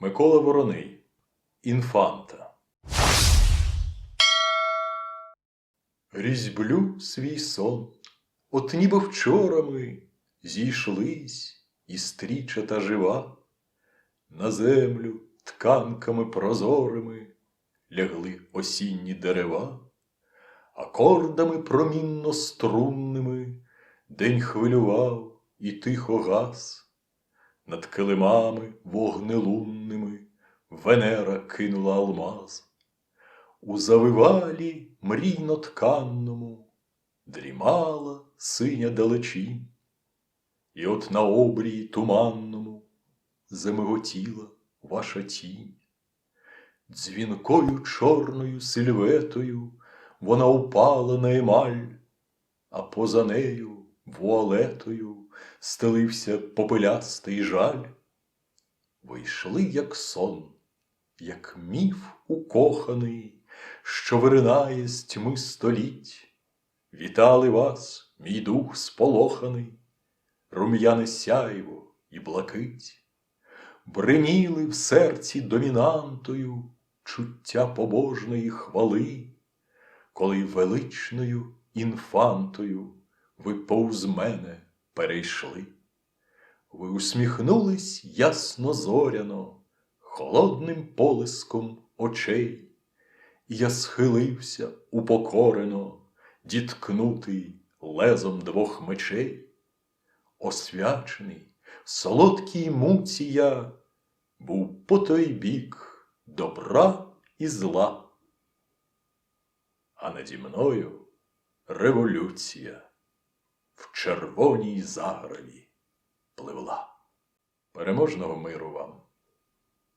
Микола Вороний. Інфанта. Різьблю свій сон, от ніби вчора ми зійшлись, і стрічата жива, на землю тканками прозорими лягли осінні дерева, акордами промінно струнними день хвилював і тихо гас. Над килимами вогнелунними Венера кинула алмаз. У завивалі мрійно тканному дрімала синя далечінь, і от на обрії туманному замиготіла ваша тінь. Дзвінкою чорною сильветою вона упала на емаль, а поза нею вуалетою стелився попелястий жаль. Ви йшли, як сон, як міф укоханий, що виринає з тьми століть. Вітали вас, мій дух сполоханий, рум'яне сяйво і блакить, бриніли в серці домінантою чуття побожної хвали, коли величною інфантою ви повз мене перейшли. Ви усміхнулись ясно зоряно, холодним полиском очей, і я схилився упокорено, діткнутий лезом двох мечей. Освячений, солодкій муці я був по той бік добра і зла. А наді мною революція в червоній заграві пливла. Переможного миру вам!